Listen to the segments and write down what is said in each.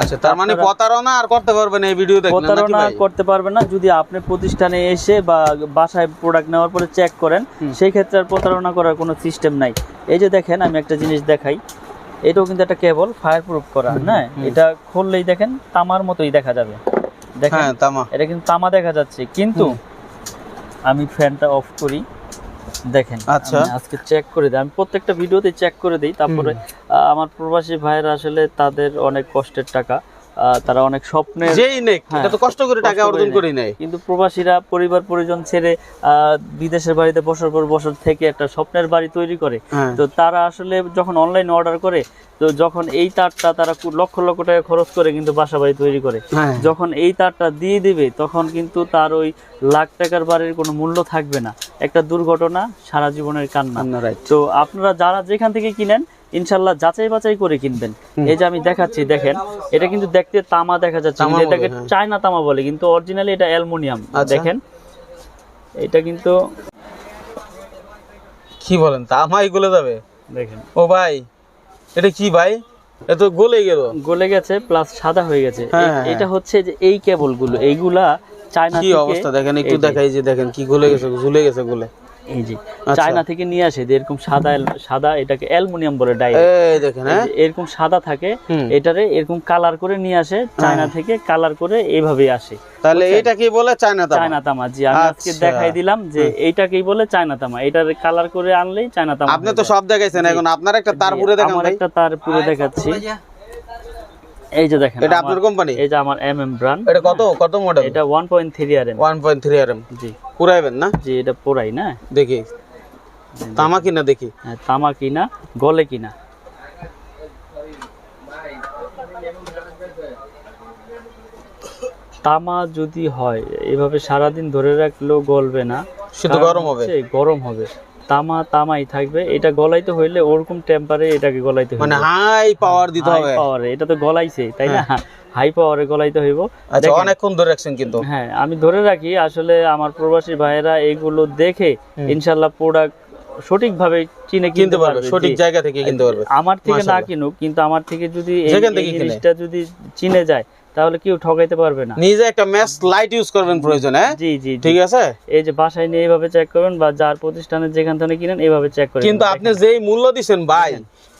আচ্ছা তার মানে প্রতারণা আর করতে পারবেন এই ভিডিও দেখলে প্রতারণা করতে পারবে না। যদি আপনি প্রতিষ্ঠানে এসে বা বাসায় প্রোডাক্ট নেওয়ার পরে চেক করেন সেই ক্ষেত্রে আর প্রতারণা করার কোনো সিস্টেম নাই। এই যে দেখেন আমি একটা জিনিস দেখাই। এটাও কিন্তু একটা কেবল ফায়ার প্রুফ করা হ্যাঁ? এটা খুললেই দেখেন তামার মতোই দেখা যাবে। দেখেন হ্যাঁ তামা। এটা কিন্তু তামা দেখা যাচ্ছে। কিন্তু আমি ফ্যানটা অফ করি। দেখেন আচ্ছা। আজকে চেক করে দিই। আমি প্রত্যেকটা ভিডিওতে চেক করে দিই। তারপরে আহ, আমার প্রবাসী ভাইয়েরা আসলে তাদের অনেক কষ্টের টাকা। তারা অনেক স্বপ্নের যেই নেক হ্যাঁ, এটা তো কষ্ট করে টাকা অর্জন। করে নেয় কিন্তু প্রবাসীরা পরিবার পরিজন ছেড়ে বিদেশের বাড়িতে বছর পর বছর থেকে একটা স্বপ্নের বাড়ি তৈরি করে। হ্যাঁ। তো তারা আসলে যখন অনলাইন অর্ডার করে তো যখন এই তারটা তারা লক্ষ লক্ষ টাকা খরচ করে কিন্তু বাসা বাড়ি তৈরি করে। হ্যাঁ। যখন এই তারটা দিয়ে দিবে তখন কিন্তু তার ওই লাখ টাকার বাড়ির কোনো মূল্য থাকবে না। একটা দুর্ঘটনা সারা জীবনের কান্না। তো আপনারা যারা যেখান থেকে কিনেন ইনশাল্লাহ যাচাই বাছাই করে কিনবেন। এই যে আমি দেখাচ্ছি দেখেন এটা কিন্তু দেখতে তামা দেখা যাচ্ছে। এটাকে হ্যাঁ। চায়না তামা বলে কিন্তু অরিজিনালি এটা অ্যালুমিনিয়াম আচ্ছা। দেখেন। এটা কিন্তু কি বলেন তামাই গলে যাবে? দেখেন। ও ভাই এটা কি ভাই? এ তো গলে গেল। গলে গেছে প্লাস সাদা হয়ে গেছে। হ্যাঁ, হ্যাঁ। এটা হচ্ছে যে এই কেবলগুলো এইগুলা চায়না কি অবস্থা দেখেন একটু দেখাই যে দেখেন কি গলে গেছে ঝুলে গেছে গলে। এই যে আচ্ছা। চায়না থেকে নিয়ে আসে যে এরকম সাদা সাদা এটাকে অ্যালুমিনিয়াম বলে ডাই। দেখেন হ্যাঁ? এরকম সাদা থাকে এটারে এরকম কালার করে নিয়ে আসে চায়না থেকে কালার করে এইভাবে আসে। তাহলে? এটা কি বলে চায়না তামা। চায়না তামা জি আমি আজকে আচ্ছা। দেখাই দিলাম যে এইটাকেই বলে চায়না তামা। এটার কালার করে আনলেই চায়না তামা আপনি তো সব দেখাইছেন এখন আপনার একটা তার পুরে দেখান আমার একটা তার পুরো দেখাচ্ছি। এই যে দেখেন এটা আপনার কোম্পানি এই যে আমার ব্র্যান্ড এটা কত কত মডেল এটা one point three R M 1.3 RM জি। পুরাইবেন না? জি এটা পোড়াই না? দেখি। তামা কিনা দেখি। হ্যাঁ, তামা কিনা গলে কিনা। তামা যদি হয় এভাবে সারাদিন ধরে রাখলেও গলবে না। শুধু গরম হবে। গরম হবে। তামা তামাই থাকবে। এটা গলাইতে হইলে ওরকম টেম্পারে এটাকে গলাইতে হবে মানে হাই পাওয়ার দিতে হবে। পাওয়ারে এটা তো গলাইছে তাই না? হাই পাওয়ারে গলাইতে হইব। আচ্ছা অনেকক্ষণ ধরে রাখছেন কিন্তু। হ্যাঁ আমি ধরে রাখি আসলে আমার প্রবাসী ভাইয়েরা এগুলো দেখে হুম। ইনশাল্লাহ প্রোডাক্ট সঠিকভাবে চিনে কিনতে পারবে সঠিক জায়গা থেকে কিনতে পারবে। আমার থেকে না কিনুক কিন্তু আমার থেকে যদি এই-। জিনিসটা যদি চিনে যায় তাহলে কেউ ঠকাইতে পারবে না। নিজে একটা ম্যাচ লাইট ইউজ করবেন প্রয়োজন হ্যাঁ? জি জি। ঠিক আছে? এই যে বাসায় নিয়ে এইভাবে চেক করবেন বা যার প্রতিষ্ঠানে যেখান থেকে কিনেন এইভাবে চেক করেন কিন্তু আপনি যেই মূল্য দিছেন ভাই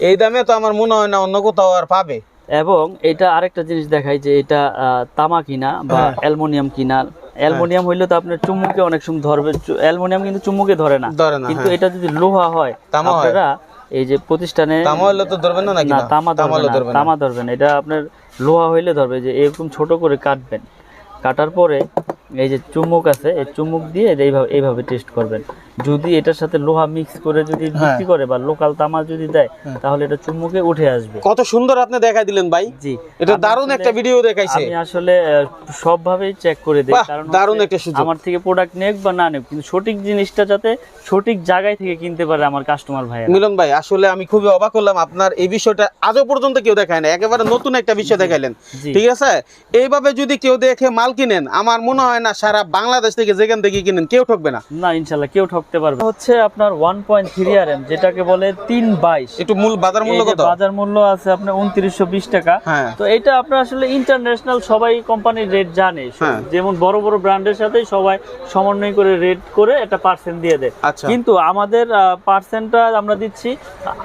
এই দামে তো আমার মনে হয় না অন্য কোথাও আর পাবে। এবং এটা আরেকটা জিনিস দেখাই যে এটা আহ, তামা কিনা বা হ্যাঁ। অ্যালুমিনিয়াম কিনা। অ্যালুমিনিয়াম হইলে তো আপনার চুম্বুকে অনেক সময় ধরবে। অ্যালুমিনিয়াম কিন্তু চুম্বুকে ধরে না। কিন্তু হ্যাঁ। এটা যদি লোহা হয় তামা হয়। আপনারা এই যে প্রতিষ্ঠানে তামা হলে তো ধরবেন না নাকি? না তামা ধরবেন ধরবে তামা ধরবেন এটা আপনার লোহা হইলে ধরবে যে এরকম ছোট করে কাটবেন। কাটার পরে এই যে চুম্বক আছে এই চুম্বক দিয়ে এইভাবে এইভাবে টেস্ট করবেন। যদি এটার সাথে লোহা মিক্স করে যদি হ্যাঁ। বিক্রি করে বা লোকাল তামা যদি দেয় তাহলে এটা চুম্বকে উঠে আসবে। কত সুন্দর আপনি দেখাই দিলেন ভাই। জি। এটা দারুণ একটা ভিডিও দেখাইছে। আমি আসলে সবভাবেই চেক করে দিই কারণ দারুণ একটা সুযোগ। আমার থেকে প্রোডাক্ট নেক বা না নেক কিন্তু সঠিক জিনিসটা যাতে সঠিক জায়গায় থেকে কিনতে পারে আমার কাস্টমার ভাই মিলন ভাই আসলে আমি খুবই অবাক হলাম আপনার এই বিষয়টা আজও পর্যন্ত কেউ দেখায় না একেবারে নতুন একটা বিষয় দেখাইলেন। ঠিক আছে? এইভাবে যদি কেউ দেখে মাল কিনেন আমার মনে হয় না সারা বাংলাদেশ থেকে যেখান থেকে কিনেন কেউ ঠকবে না। না ইনশাল্লাহ কেউ ঠকতে পারবে হচ্ছে আপনার one point three R M যেটাকে বলে তিন বাইশ। একটু মূল বাজার মূল্য কত? বাজার মূল্য আছে আপনার উনত্রিশশো বিশ টাকা। হ্যাঁ। তো এটা আপনার আসলে ইন্টারন্যাশনাল সবাই কোম্পানির রেট জানে। হ্যাঁ। যেমন বড় বড় ব্র্যান্ডের সাথে সবাই সমন্বয় করে রেট করে একটা পার্সেন্ট দিয়ে দেয়। আচ্ছা। কিন্তু আমাদের পার্সেন্টটা আমরা দিচ্ছি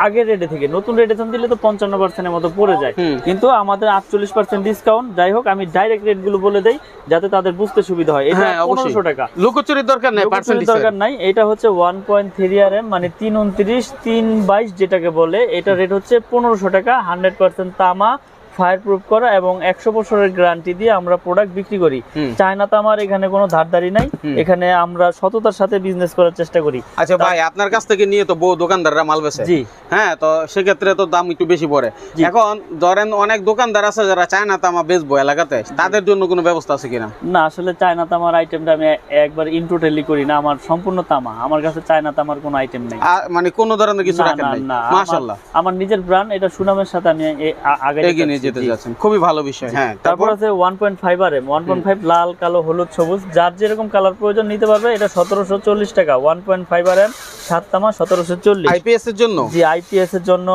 আগের রেটে থেকে। নতুন রেটে দিলে তো পঞ্চান্ন পার্সেন্টের মতো পড়ে যায়। কিন্তু আমাদের আটচল্লিশ পার্সেন্ট ডিসকাউন্ট যাই হোক আমি ডাইরেক্ট রেটগুলো বলে দেই যাতে তাদের বুঝতে সুবিধা হয়। এটা হ্যাঁ অবশ্যই। পনেরোশো টাকা। লোকচুরির দরকার নাই পার্সেন্টেজ দরকার নাই। এটা হচ্ছে one point three R M মানে তিন উনত্রিশ তিন বাইশ যেটাকে বলে এটা রেট হচ্ছে পনেরোশো টাকা হান্ড্রেড পার্সেন্ট তামা ফায়ার প্রুফ করা এবং একশো বছরের গ্যারান্টি দিয়ে আমরা প্রোডাক্ট বিক্রি করি। চায়না তামার এখানে কোনো ধারদারি নাই। এখানে আমরা সততার সাথে বিজনেস করার চেষ্টা করি। আচ্ছা ভাই আপনার কাছ থেকে নিয়ে তো বহু দোকানদাররা মাল বেচে। জি। হ্যাঁ তো সেক্ষেত্রে তো দাম একটু বেশি পড়ে। এখন ধরেন অনেক দোকানদার আছে যারা চায়না তামা বেচবো এলাকাতে। তাদের জন্য কোনো ব্যবস্থা আছে কিনা? না আসলে চায়না তামার আইটেমটা আমি একবার ইনটোটালি করি না। আমার সম্পূর্ণ তামা। আমার কাছে চায়না তামার কোনো আইটেম নেই। মানে কোনো ধরনের কিছু রাখেন না, আমার- মাশাআল্লাহ। আমার নিজের ব্র্যান্ড এটা সুনামের সাথে আমি আগে যেতে যাচ্ছেন। খুবই ভালো বিষয়। হ্যাঁ তারপর? আছে one point five R M one point five লাল কালো হলুদ সবুজ। যার যেরকম কালার প্রয়োজন নিতে পারবে এটা সতেরোশো চল্লিশ টাকা। One point five R M সাত তামা সতেরোশো চল্লিশ। আইপিএস এর জন্য? জি আইপিএস এর জন্য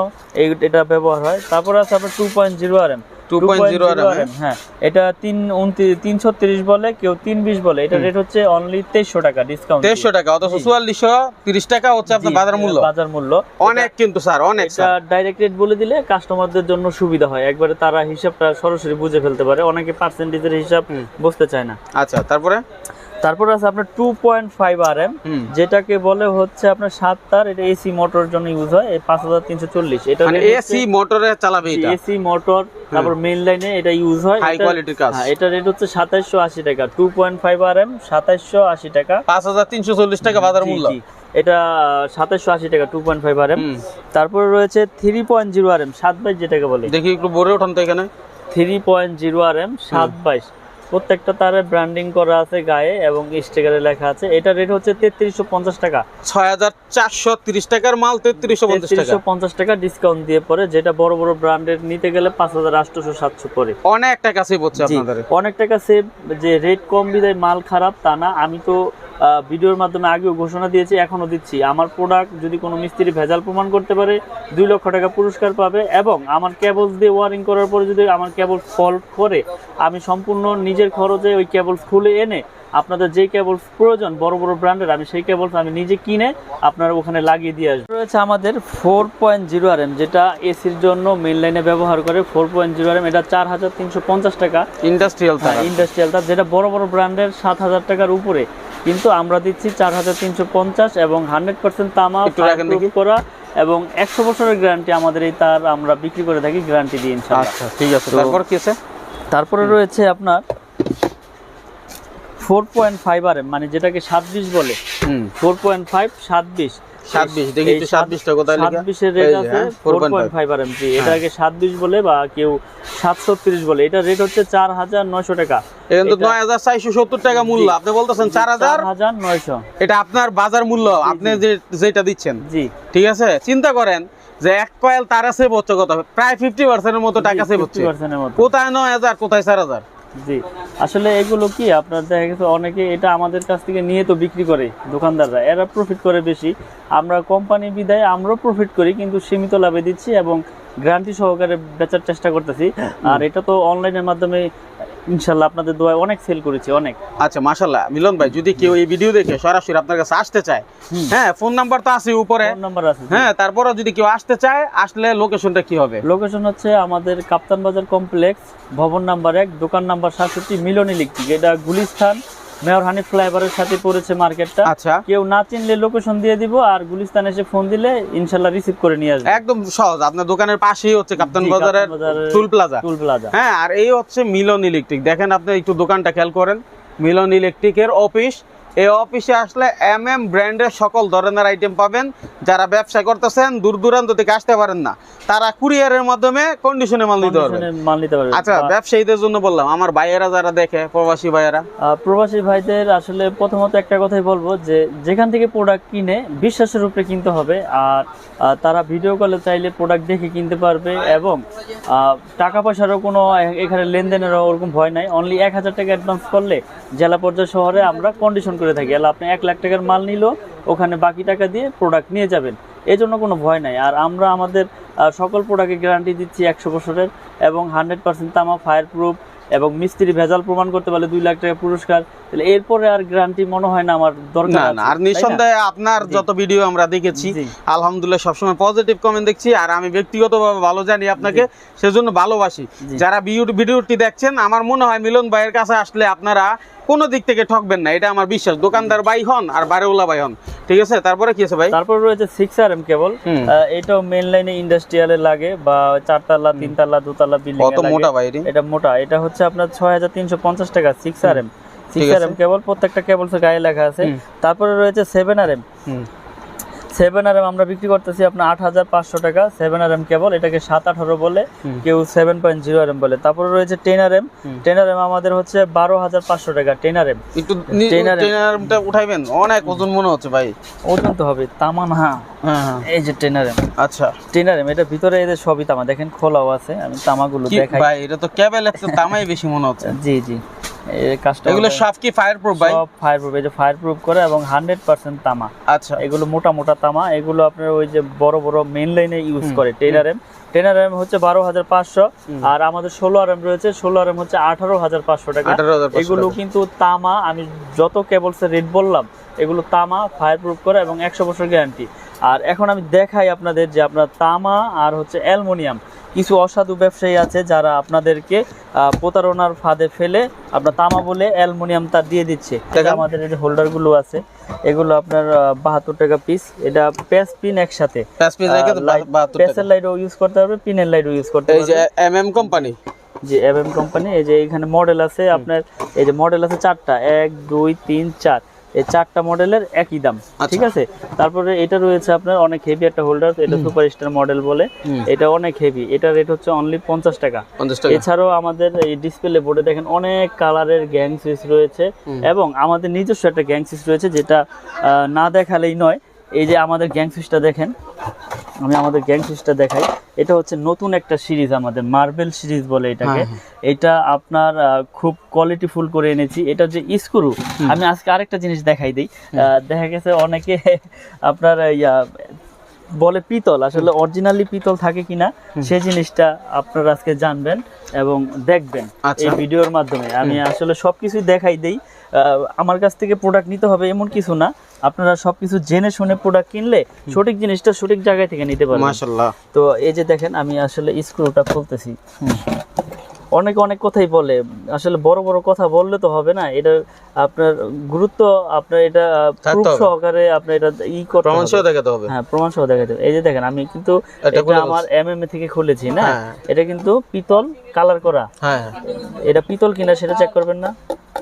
এটা ব্যবহার হয়। তারপর আছে আপনার two point zero R M. 2.0 2.0 হ্যাঁ। এটা তিন উনত্রিশ তিন ছত্রিশ বলে কেউ তিন বিশ বলে। এটা রেট হচ্ছে অনলি তেইশশো টাকা ডিসকাউন্ট তেইশশো টাকা অথচ চুয়াল্লিশশো তিরিশ টাকা হচ্ছে আপনার বাজার মূল্য। বাজার মূল্য। অনেক কিন্তু স্যার অনেক এটা ডাইরেক্ট রেট বলে দিলে কাস্টমারদের জন্য সুবিধা হয়। একবারে তারা হিসাবটা সরাসরি বুঝে ফেলতে পারে। অনেকে পার্সেন্টেজের হিসাব বুঝতে চায় না। আচ্ছা তারপরে? তারপর আছে আপনার two point five R M যেটাকে বলে হচ্ছে আপনার সাত তার এটা এসি মোটর জন্য ইউজ হয় পাঁচ হাজার তিনশো চল্লিশ। এটা মানে এসি মোটরে চালাবে এসি মোটর তারপর মেইন লাইনে এটা ইউজ হয়। হাই কোয়ালিটির কাজ। হ্যাঁ এটা রেট হচ্ছে সাতাইশশো আশি টাকা two point five R M সাতাইশশো আশি টাকা। পাঁচ হাজার তিনশো চল্লিশ টাকা বাজার মূল্য। এটা সাতাইশশো আশি টাকা two point five R M. তারপরে রয়েছে three point zero R M সাত বাইশ যেটাকে বলে। দেখি একটু বড় ওঠান তো এখানে। Three point zero R M সাত বাইশ। প্রত্যেকটা তারে ব্র্যান্ডিং করা আছে গায়ে এবং স্টিকারে লেখা আছে। এটা রেট হচ্ছে তেত্রিশশো পঞ্চাশ টাকা। ছয় হাজার চারশো তিরিশ টাকার মাল তেত্রিশশো তেত্রিশশো পঞ্চাশ টাকা ডিসকাউন্ট দিয়ে পরে যেটা বড় বড় ব্র্যান্ডের নিতে গেলে পাঁচ হাজার আটশোশো সাতশো পরে অনেক টাকা সেভ হচ্ছে আপনাদের। অনেক টাকা সেভ যে রেট কম বিদায় মাল খারাপ তা না। আমি তো ভিডিওর মাধ্যমে আগেও ঘোষণা দিয়েছি এখনও দিচ্ছি। আমার প্রোডাক্ট যদি কোনো মিস্ত্রি ভেজাল প্রমাণ করতে পারে দুই লক্ষ টাকা পুরস্কার পাবে এবং আমার কেবলস দিয়ে ওয়ারিং করার পরে যদি আমার কেবল ফল্ট করে আমি সম্পূর্ণ নিজের খরচে ওই কেবলস খুলে এনে আপনাদের যে কেবলস প্রয়োজন বড় বড় ব্র্যান্ডের আমি সেই কেবলস আমি নিজে কিনে আপনার ওখানে লাগিয়ে দিয়ে আসব রয়েছে আমাদের four point zero R M যেটা এসির জন্য মেন লাইনে ব্যবহার করে four point zero R M এটা চার হাজার তিনশো পঞ্চাশ টাকা। ইন্ডাস্ট্রিয়াল তার ইন্ডাস্ট্রিয়াল তার যেটা বড় বড় ব্র্যান্ডের সাত হাজার টাকার উপরে। কিন্তু আমরা দিচ্ছি চার হাজার তিনশো পঞ্চাশ এবং হান্ড্রেড পার্সেন্ট তামা। করা এবং একশো বছরের গ্যারান্টি আমাদের এই তার আমরা বিক্রি করে থাকি গ্যারান্টি দিয়ে আচ্ছা ঠিক আছে। তারপর কি আছে? তারপরে রয়েছে আপনার ফোর পয়েন্ট ফাইভ আর মানে যেটাকে সাত বিশ বলে। ফোর পয়েন্ট ফাইভ সাত বিশ সাত বিশ দেখি একটু সাত বিশটা কোথায় লেখা? সাত বিশের রেট আছে হ্যাঁ, 4.5 পয়েন্ট ফাইভ আর এম এটাকে সাত বিশ বলে বা কেউ সাতশো তিরিশ বলে। এটা রেট হচ্ছে চার হাজার নয়শো টাকা। এখানে তো এটা- নয় হাজার চারশো সত্তর টাকা মূল্য। আপনি বলতেছেন চার হাজার? চার হাজার নয়শো। এটা আপনার বাজার মূল্য আপনি যে যেটা দিচ্ছেন। জি। ঠিক আছে? চিন্তা করেন যে এক কয়েল তারা সেভ হচ্ছে কত? প্রায় ফিফটি পার্সেন্টের মতো টাকা সেভ হচ্ছে 50% এর। কোথায় নয় হাজার কোথায় চার হাজার? জি। আসলে এগুলো কি, আপনার দেখা গেছে অনেকে এটা আমাদের কাছ থেকে নিয়ে তো বিক্রি করে দোকানদাররা, এরা প্রফিট করে বেশি। আমরা কোম্পানি বিদায় আমরাও প্রফিট করি, কিন্তু সীমিত লাভে দিচ্ছি এবং গ্যারান্টি সহকারে বেচার চেষ্টা করতেছি। আর এটা তো অনলাইনের মাধ্যমে ইনশাল্লাহ আপনাদের দোয়ায় অনেক সেল করেছি অনেক। আচ্ছা মাশাল্লাহ। মিলন ভাই যদি কেউ এই ভিডিও দেখে সরাসরি আপনার কাছে আসতে চায় হ্যাঁ ফোন নাম্বার তো আছে উপরে। ফোন নাম্বার আছে হ্যাঁ তারপরে যদি কেউ আসতে চায় আসলে লোকেশনটা কি হবে? লোকেশন হচ্ছে আমাদের কাপ্তান বাজার কমপ্লেক্স ভবন নাম্বার এক দোকান নাম্বার সাতষট্টি মিলন ইলেকট্রিক এটা গুলিস্তান মেয়র হানি ফ্লাইওভারের সাথে পড়েছে মার্কেটটা। আচ্ছা। কেউ না চিনলে লোকেশন দিয়ে দিব আর গুলিস্তান এসে ফোন দিলে ইনশাল্লাহ রিসিভ করে নিয়ে আসবে। একদম সহজ। আপনার দোকানের পাশেই হচ্ছে কাপ্তান বাজারের কাপ্তান বাজারের টুল প্লাজা টুল প্লাজা হ্যাঁ আর এই হচ্ছে মিলন ইলেকট্রিক দেখেন আপনি একটু দোকানটা খেয়াল করেন। মিলন ইলেকট্রিকের অফিস এই অফিসে আসলে এম এম ব্র্যান্ডের সকল ধরনের আইটেম পাবেন। যারা ব্যবসা করতেছেন দূর দূরান্ত থেকে আসতে পারেন না। তারা কুরিয়ারের মাধ্যমে কন্ডিশনে মাল নিতে পারবে আচ্ছা ব্যবসায়ীদের জন্য বললাম আমার ভাইয়েরা যারা দেখে প্রবাসী ভাইয়েরা। প্রবাসী ভাইদের আসলে প্রথমত একটা কথাই বলব যে যেখান থেকে প্রোডাক্ট কিনে বিশ্বাসের উপরে কিনতে হবে। আর তারা ভিডিও কলে চাইলে প্রোডাক্ট দেখে কিনতে পারবে এবং টাকা পয়সারও কোনো এখানে লেনদেনেরও ওরকম ভয় নাই। অনলি এক হাজার টাকা অ্যাডভান্স করলে জেলা পর্যায়ে শহরে আমরা কন্ডিশন করে থাকি। এলা আপনি এক লাখ টাকার মাল নিল ওখানে বাকি টাকা দিয়ে প্রোডাক্ট নিয়ে যাবেন। এই জন্য কোনো ভয় নাই। আর আমরা আমাদের সকল প্রোডাক্টের গ্যারান্টি দিচ্ছি একশো বছরের এবং হান্ড্রেড পার্সেন্ট তামা ফায়ার প্রুফ এবং মিস্ত্রি ভেজাল প্রমাণ করতে পারলে দুই লাখ টাকা পুরস্কার। তাহলে এরপরে আর গ্যারান্টি মনে হয় না আমার দরকার না আর নিঃসন্দেহে আপনার যত ভিডিও আমরা দেখেছি। আলহামদুলিল্লাহ সবসময় পজিটিভ কমেন্ট দেখছি আর আমি ব্যক্তিগতভাবে ভালো জানি আপনাকে সেজন্য ভালোবাসি। যারা ভিডিও- ভিডিওটি দেখছেন আমার মনে হয় মিলন ভাইয়ের কাছে আসলে আপনারা কোনো দিক থেকে ঠকবেন না এটা আমার বিশ্বাস। দোকানদার বাই হন আর বারেউলা বাই হন। ঠিক আছে? তারপরে কি আছে ভাই? তারপর রয়েছে সিক্স আর এম কেবল। এটাও মেন লাইনে ইন্ডাস্ট্রিয়ালে লাগে বা চারতলা তিনতলা দোতলা বিল্ডিং কত মোটা ভাই? এটা? মোটা। এটা হচ্ছে আপনার ছয় হাজার তিনশো পঞ্চাশ টাকা six R M six R M cable প্রত্যেকটা কেবল গায়ে লেখা আছে। তারপরে রয়েছে seven R M. Seven R M আমরা বিক্রি করতেছি আপনার আট হাজার পাঁচশো টাকা। সেভেন আর এম কেবল এটাকে সাত আঠারো বলে কেউ seven point zero R M বলে। তারপরে রয়েছে ten R M ten R M আমাদের হচ্ছে বারো হাজার পাঁচশো টাকা টেন আর এম একটু নি- Trainer- ট্রেনারটা উঠাইবেন অনেক ওজন মনে হচ্ছে ভাই। ওজন তো হবে তামা না হ্যাঁ হ্যাঁ। এই যে টেন আর এম আচ্ছা। টেন আর এম এটা ভিতরে এদের সবই তামা দেখেন খোলাও আছে আমি তামাগুলো দেখাই। ভাই এটা তো ক্যাবেল একটা তামাই বেশি মনে হচ্ছে। জি জি। কাজটা এগুলো সব কি ফায়ার প্রুফ ভাই? সব ফায়ার প্রুফ এই যে ফায়ার প্রুফ করে এবং হান্ড্রেড পার্সেন্ট তামা। আচ্ছা। এগুলো মোটা মোটা তামা এগুলো আপনার ওই যে বড় বড় লাইনে ইউজ করে টেনার এম টেনার এম হচ্ছে বারো হাজার পাঁচশো। আর আমাদের ষোলো আর এম রয়েছে ষোলো আর এম হচ্ছে আঠারো হাজার পাঁচশো টাকা। এগুলো কিন্তু তামা আমি যত কেবলসের রেট বললাম এগুলো তামা ফায়ার প্রুফ করে এবং একশো বছর গ্যারান্টি আর এখন আমি দেখাই আপনাদের যে আপনার তামা আর হচ্ছে অ্যালমোনিয়াম। কিছু অসাধু ব্যবসায়ী আছে যারা আপনাদেরকে প্রতারণার ফাঁদে ফেলে আপনার তামা বলে অ্যালমোনিয়াম তার দিয়ে দিচ্ছে। আমাদের এই হোল্ডারগুলো আছে। এগুলো আপনার বাহাত্তর টাকা পিস এটা প্যাস পিন একসাথে। প্যাসের লাইটও ইউজ করতে পারবে পিনের লাইটও ইউজ করতে পারবে এম এম কোম্পানি যে এমএম কোম্পানি এই যে এখানে মডেল আছে আপনার এই যে মডেল আছে চারটা। এক দুই তিন চার। এই চারটা মডেলের একই দাম আচ্ছা। ঠিক আছে? তারপরে এটা রয়েছে আপনার অনেক হেভি একটা হোল্ডার এটা সুপার স্টার মডেল বলে। এটা অনেক হেভি এটা রেট হচ্ছে অনলি পঞ্চাশ টাকা। এছাড়াও আমাদের এই ডিসপ্লে বোর্ডে দেখেন অনেক কালারের গ্যাং সুইচ রয়েছে এবং আমাদের নিজস্ব একটা গ্যাং সুইচ রয়েছে যেটা আহ, না দেখালেই নয় এই যে আমাদের গ্যাং সুইচটা দেখেন আমি আমাদের গ্যাং সুইচটা দেখাই। এটা হচ্ছে নতুন একটা সিরিজ আমাদের মার্বেল সিরিজ বলে এটাকে। হ্যাঁ, এটা আপনার খুব কোয়ালিটি ফুল করে এনেছি। এটা যে স্ক্রু আমি আজকে আরেকটা জিনিস দেখাই দিই। আহ, দেখা গেছে অনেকে আপনার ইয়া বলে পিতল আসলে অরিজিনালি পিতল থাকে কিনা সে জিনিসটা আপনারা আজকে জানবেন এবং দেখবেন আচ্ছা। এই ভিডিওর মাধ্যমে। আমি আসলে সবকিছু দেখাই দেই। আমার কাছ থেকে প্রোডাক্ট নিতে হবে এমন কিছু না। আপনারা সবকিছু জেনে শুনে প্রোডাক্ট কিনলে সঠিক জিনিসটা সঠিক জায়গায় থেকে নিতে পারবেন। মাশাআল্লাহ। তো এই যে দেখেন আমি আসলে স্ক্রুটা খুলতেছি। অনেকে অনেক কথাই বলে। আসলে বড় বড় কথা বললে তো হবে না। এটা আপনার গুরুত্ব আপনার এটা প্রুফ সহকারে আপনার এটা ই করতে প্রমাণ সহ দেখাতে হবে। হ্যাঁ প্রমাণ সহ দেখা যাবে এই যে দেখেন আমি কিন্তু এটা আমার এমএমএ থেকে খুলেছি না? হ্যাঁ। এটা কিন্তু পিতল কালার করা। হ্যাঁ। এটা পিতল কিনা সেটা চেক করবেন না।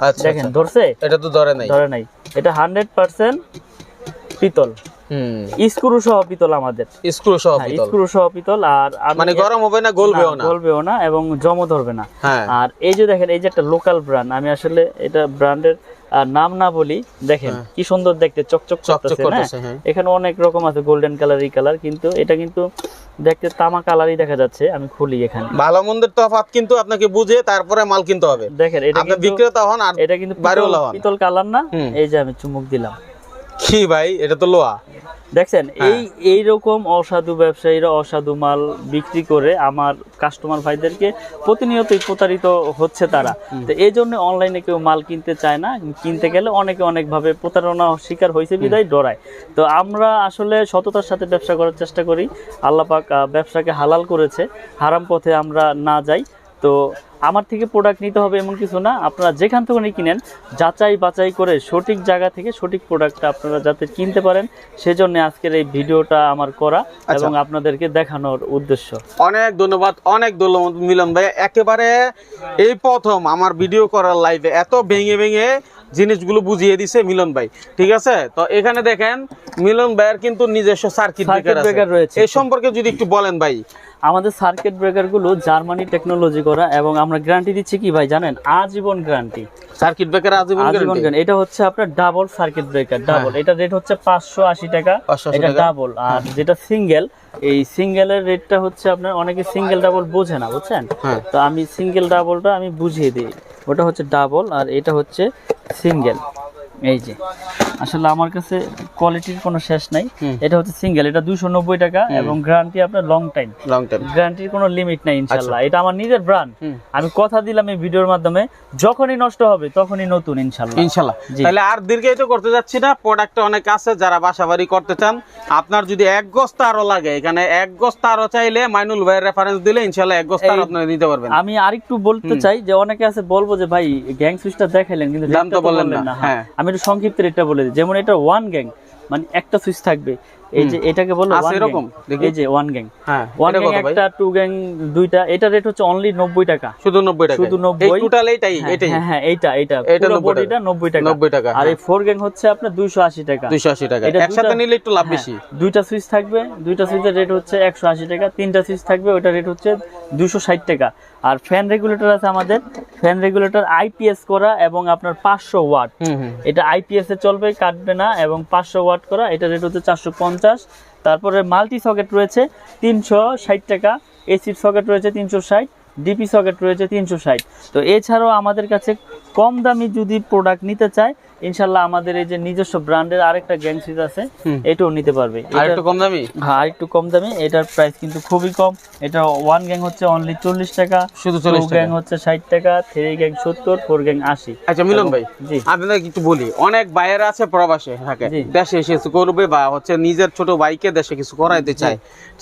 আচ্ছা দেখেন আচ্ছা। ধরছে? এটা তো ধরে নাই। ধরে নাই। এটা হান্ড্রেড পার্সেন্ট পিতল। হুম স্ক্রু সহ পিতল আমাদের। স্ক্রু সহ পিতল। স্ক্রু সহ পিতল আর মানে গরম হবে না গলবেও না গলবেও না এবং জমও ধরবে না। আর এই যে দেখেন এই যে একটা লোকাল ব্র্যান্ড আমি আসলে এটা ব্র্যান্ডের নাম না বলি দেখেন কি সুন্দর দেখতে চকচক। করতেছে না এখানে অনেক রকম আছে গোল্ডেন কালার এই কালার কিন্তু এটা কিন্তু দেখতে তামা কালারই দেখা যাচ্ছে আমি খুলি এখানে। ভালো মন্দের তফাৎ কিন্তু আপনাকে বুঝে তারপরে মাল কিনতে হবে। দেখেন এটা বিক্রেতা হন আর এটা কিন্তু পিতল- কালার না এই যে আমি চুমুক দিলাম। কি ভাই? এটা তো লোহা। দেখছেন হ্যাঁ। এই এই রকম অসাধু ব্যবসায়ীরা অসাধু মাল বিক্রি করে আমার কাস্টমার ভাইদেরকে প্রতিনিয়তই প্রতারিত হচ্ছে তারা। তো এই জন্য অনলাইনে কেউ মাল কিনতে চায় না। কিনতে গেলে অনেকে অনেকভাবে প্রতারণা শিকার হয়েছে বিদায় ডরায়। তো আমরা আসলে সততার সাথে ব্যবসা করার চেষ্টা করি। আল্লাহ পাক আহ, ব্যবসাকে হালাল করেছে। হারাম পথে আমরা না যাই। তো আমার থেকে প্রোডাক্ট নিতে হবে এমন কিছু না। আপনারা যেখান থেকে কিনেন যাচাই বাছাই করে সঠিক জায়গা থেকে সঠিক প্রোডাক্টটা আপনারা যাতে কিনতে পারেন সেজন্য আজকের এই ভিডিওটা আমার করা এবং আপনাদেরকে দেখানোর উদ্দেশ্য। অনেক ধন্যবাদ অনেক ধন্যবাদ মিলন ভাই। একেবারে এই প্রথম আমার ভিডিও করার লাইভে এত ভেঙে ভেঙে জিনিসগুলো বুঝিয়ে দিছে মিলন ভাই। ঠিক আছে? তো এখানে দেখেন মিলন ভাইয়ের কিন্তু নিজস্ব সার্কিট ব্রেকার রয়েছে। এই সম্পর্কে যদি একটু বলেন ভাই। আমাদের সার্কিট ব্রেকারগুলো জার্মানি টেকনোলজি করা এবং আমরা গ্যারান্টি দিচ্ছি কি ভাই জানেন? আজীবন গ্যারান্টি সার্কিট ব্রেকার আজীবন গ্যারান্টি এটা হচ্ছে আপনার ডাবল সার্কিট ব্রেকার ডাবল এটা রেট হচ্ছে পাঁচশো আশি টাকা। এটা ডাবল আর যেটা সিঙ্গেল এই সিঙ্গেলের রেটটা হচ্ছে আপনার অনেকে সিঙ্গেল ডাবল বোঝে না বুঝছেন? হ্যাঁ। তো আমি সিঙ্গেল ডাবলটা আমি বুঝিয়ে দিই। ওটা হচ্ছে ডাবল আর এটা হচ্ছে সিঙ্গেল এই যে। আসলে আমার কাছে কোয়ালিটির কোনো শেষ নাই। এটা হচ্ছে সিঙ্গেল এটা দুশো নব্বই টাকা এবং গ্যারান্টি আপনার লং টাইম লং টাইম গ্যারান্টির কোনো লিমিট নাই ইনশাল্লাহ এটা আমার নিজের ব্র্যান্ড আচ্ছা। আমি কথা দিলাম এই ভিডিওর মাধ্যমে যখনই নষ্ট হবে তখনই নতুন ইনশাল্লাহ ইনশাল্লাহ তাহলে আর দীর্ঘায়িত করতে যাচ্ছি না। প্রোডাক্ট অনেক আছে যারা বাসা বাড়ি করতে চান আপনার যদি এক গজ তারও লাগে এখানে এক গজ তারও চাইলে মাইনুল ভাইয়ের রেফারেন্স দিলে ইনশাল্লাহ এক গজ তার আপনারা নিতে পারবেন। আমি আরেকটু বলতে চাই যে অনেকে আছে বলব যে ভাই গ্যাং সুইচটা দেখাইলেন কিন্তু দাম তো বললেন না, হ্যাঁ। হ্যাঁ। আমি একটু সংক্ষিপ্ত রেটটা বলে দিই। যেমন এটা ওয়ান গ্যাং মানে একটা সুইচ থাকবে। এই যে এটাকে বলো আছে এরকম? এই যে ওয়ান গ্যাং হ্যাঁ ওয়ান গ্যাং একটা টু গ্যাং দুইটা এটা রেট হচ্ছে অনলি নব্বই টাকা। শুধু নব্বই টাকা শুধু 90 এই টোটাল এইটাই হ্যাঁ, এটাই হ্যাঁ হ্যাঁ এইটা এইটা। পুরো বডিটা নব্বই টাকা। নব্বই টাকা আর এই ফোর গ্যাং হচ্ছে আপনার দুইশো আশি টাকা। দুইশো আশি টাকা। এটা একসাথে নিলে একটু লাভ হ্যাঁ, বেশি। দুইটা সুইচ থাকবে। দুইটা সুইচের রেট হচ্ছে একশো আশি টাকা। তিনটা সুইচ থাকবে ওটা রেট হচ্ছে দুশো ষাট টাকা। আর ফ্যান রেগুলেটর আছে আমাদের। ফ্যান রেগুলেটর আইপিএস করা এবং আপনার পাঁচশো ওয়াট। হুম হুম। এটা আইপিএস এ চলবে কাটবে না এবং পাঁচশো ওয়াট করা। এটা রেট হচ্ছে চারশো পঞ্চাশ পঞ্চাশ। তারপরে মাল্টি সকেট রয়েছে তিনশো ষাট টাকা এসির সকেট রয়েছে তিনশো ষাট ডিপি সকেট রয়েছে তিনশো ষাট। তো এছাড়াও আমাদের কাছে কম দামি যদি প্রোডাক্ট নিতে চায় ইনশাল্লাহ আমাদের এই যে নিজস্ব ব্র্যান্ডের আরেকটা গ্যাং সুইচ আছে এটাও নিতে পারবে। আর একটু কম দামি? হ্যাঁ একটু কম দামি। এটার প্রাইস কিন্তু খুবই কম। এটা ওয়ান গ্যাং হচ্ছে অনলি চল্লিশ টাকা শুধু চল্লিশ গ্যাং হচ্ছে ষাট টাকা থ্রি গ্যাং সত্তর ফোর গ্যাং আশি। আচ্ছা মিলন ভাই জি। আপনাদের একটু বলি অনেক বাইরে আছে প্রবাসে থাকে। দেশে এসে করবে বা হচ্ছে নিজের ছোট ভাইকে দেশে কিছু করাইতে চায়।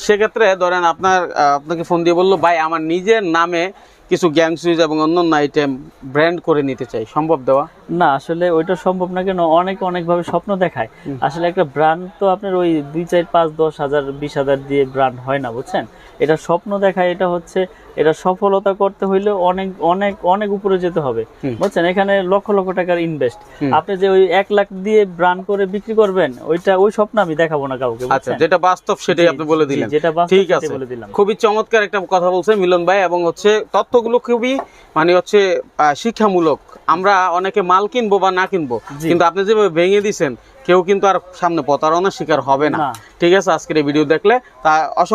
সেক্ষেত্রে ধরেন আপনার আপনাকে ফোন দিয়ে বলল ভাই আমার নিজের নামে কিছু গ্যাং সুইচ এবং অন্যান্য আইটেম ব্র্যান্ড করে নিতে চাই সম্ভব দেওয়া? না আসলে ওইটা সম্ভব না কেন অনেক অনেকভাবে স্বপ্ন দেখায়। আসলে একটা ব্র্যান্ড তো আপনার ওই দুই চার পাঁচ দশ হাজার বিশ হাজার দিয়ে ব্র্যান্ড হয় না বুঝছেন? এটা স্বপ্ন দেখায় এটা হচ্ছে এটা সফলতা করতে হইলে অনেক অনেক অনেক উপরে যেতে হবে বুঝছেন? এখানে লক্ষ লক্ষ টাকার ইনভেস্ট আপনি যে ওই এক লাখ দিয়ে ব্র্যান্ড করে বিক্রি করবেন ওইটা ওই স্বপ্ন আমি দেখাবো না কাউকে আচ্ছা যেটা বাস্তব সেটাই আপনি বলে দিলেন। যেটা বাস্তব ঠিক আছে। বলে দিলাম। খুবই চমৎকার একটা কথা বলছে মিলন ভাই এবং হচ্ছে তথ্যগুলো খুবই মানে হচ্ছে শিক্ষামূলক। আমরা অনেকে মাল কিনবো বা না কিনবো কিন্তু আপনি যেভাবে ভেঙে দিচ্ছেন কেউ কিন্তু আর সামনে প্রতারণার শিকার হবে না। না। ঠিক আছে আজকের এই ভিডিও দেখলে তা অসংখ্য